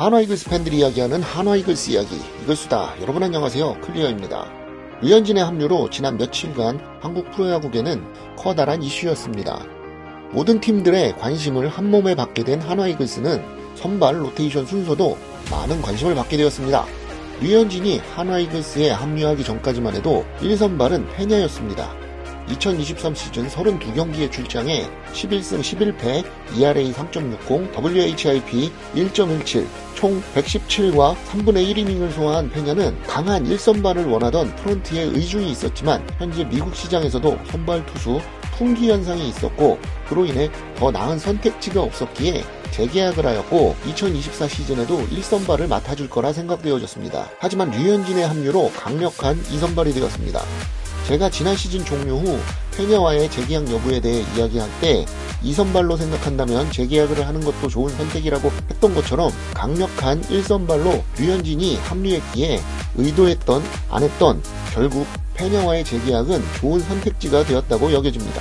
한화 이글스 팬들이 이야기하는 한화 이글스 이야기. 이글수다. 여러분 안녕하세요. 클리어입니다. 류현진의 합류로 지난 며칠간 한국 프로야구계는 커다란 이슈였습니다. 모든 팀들의 관심을 한몸에 받게 된 한화 이글스는 선발 로테이션 순서도 많은 관심을 받게 되었습니다. 류현진이 한화 이글스에 합류하기 전까지만 해도 1선발은 페냐였습니다. 2023 시즌 32경기에 출장해 11승 11패, ERA 3.60, WHIP 1.17, 총 117과 3분의 1이닝을 소화한 페냐는 강한 1선발을 원하던 프론트에 의중이 있었지만 현재 미국 시장에서도 선발 투수 풍기 현상이 있었고 그로 인해 더 나은 선택지가 없었기에 재계약을 하였고 2024 시즌에도 1선발을 맡아줄 거라 생각되어졌습니다. 하지만 류현진의 합류로 강력한 2선발이 되었습니다. 제가 지난 시즌 종료 후 페냐와의 재계약 여부에 대해 이야기할 때 이선발로 생각한다면 재계약을 하는 것도 좋은 선택이라고 했던 것처럼 강력한 1선발로 류현진이 합류했기에 의도했던 안 했던 결국 페냐와의 재계약은 좋은 선택지가 되었다고 여겨집니다.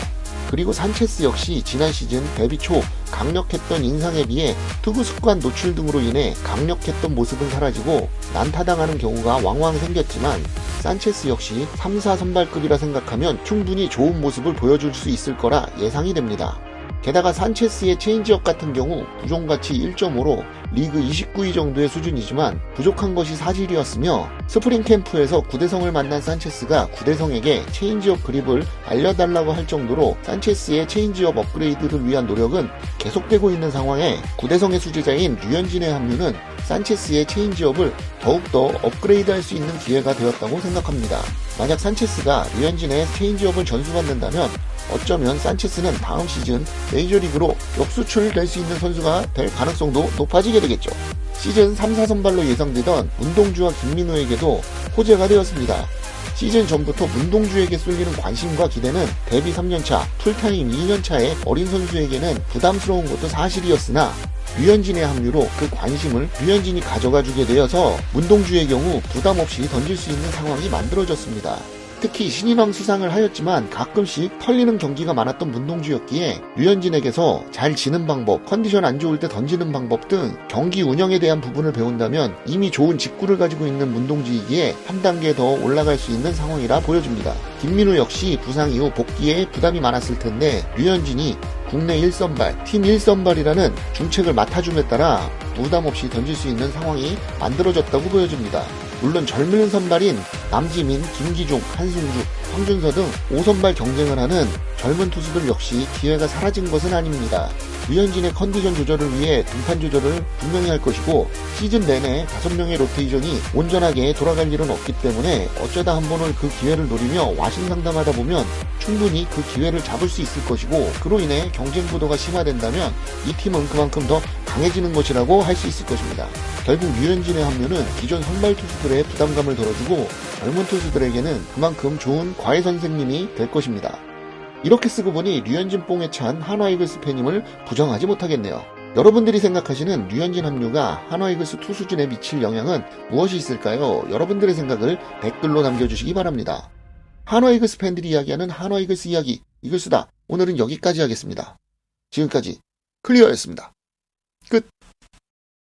그리고 산체스 역시 지난 시즌 데뷔 초 강력했던 인상에 비해 투구 습관 노출 등으로 인해 강력했던 모습은 사라지고 난타당하는 경우가 왕왕 생겼지만 산체스 역시 3, 4 선발급이라 생각하면 충분히 좋은 모습을 보여줄 수 있을 거라 예상이 됩니다. 게다가 산체스의 체인지업 같은 경우 부종가치 1.5로 리그 29위 정도의 수준이지만 부족한 것이 사실이었으며 스프링 캠프에서 구대성을 만난 산체스가 구대성에게 체인지업 그립을 알려달라고 할 정도로 산체스의 체인지업 업그레이드를 위한 노력은 계속되고 있는 상황에 구대성의 수제자인 류현진의 합류는 산체스의 체인지업을 더욱더 업그레이드할 수 있는 기회가 되었다고 생각합니다. 만약 산체스가 류현진의 체인지업을 전수받는다면 어쩌면 산체스는 다음 시즌 메이저리그로 역수출될 수 있는 선수가 될 가능성도 높아지게 되겠죠. 시즌 3, 4선발로 예상되던 문동주와 김민우에게도 호재가 되었습니다. 시즌 전부터 문동주에게 쏠리는 관심과 기대는 데뷔 3년차, 풀타임 2년차의 어린 선수에게는 부담스러운 것도 사실이었으나 류현진의 합류로 그 관심을 류현진이 가져가 주게 되어서 문동주의 경우 부담 없이 던질 수 있는 상황이 만들어졌습니다. 특히 신인왕 수상을 하였지만 가끔씩 털리는 경기가 많았던 문동주였기에 류현진에게서 잘 지는 방법, 컨디션 안 좋을 때 던지는 방법 등 경기 운영에 대한 부분을 배운다면 이미 좋은 직구를 가지고 있는 문동주이기에 한 단계 더 올라갈 수 있는 상황이라 보여집니다. 김민우 역시 부상 이후 복귀에 부담이 많았을 텐데 류현진이 국내 1선발, 팀 1선발이라는 중책을 맡아줌에 따라 부담 없이 던질 수 있는 상황이 만들어졌다고 보여집니다. 물론 젊은 선발인 남지민, 김기종, 한승주, 황준서 등 5선발 경쟁을 하는 젊은 투수들 역시 기회가 사라진 것은 아닙니다. 류현진의 컨디션 조절을 위해 등판 조절을 분명히 할 것이고 시즌 내내 5명의 로테이션이 온전하게 돌아갈 일은 없기 때문에 어쩌다 한 번을 그 기회를 노리며 와신상담하다 보면 충분히 그 기회를 잡을 수 있을 것이고 그로 인해 경쟁 구도가 심화된다면 이 팀은 그만큼 더 강해지는 것이라고 할 수 있을 것입니다. 결국 류현진의 합류는 기존 선발 투수들의 부담감을 덜어주고 젊은 투수들에게는 그만큼 좋은 과외 선생님이 될 것입니다. 이렇게 쓰고 보니 류현진 뽕에 찬 한화 이글스 팬임을 부정하지 못하겠네요. 여러분들이 생각하시는 류현진 합류가 한화 이글스 투수진에 미칠 영향은 무엇이 있을까요? 여러분들의 생각을 댓글로 남겨주시기 바랍니다. 한화 이글스 팬들이 이야기하는 한화 이글스 이야기 이글스다. 오늘은 여기까지 하겠습니다. 지금까지 클리어였습니다.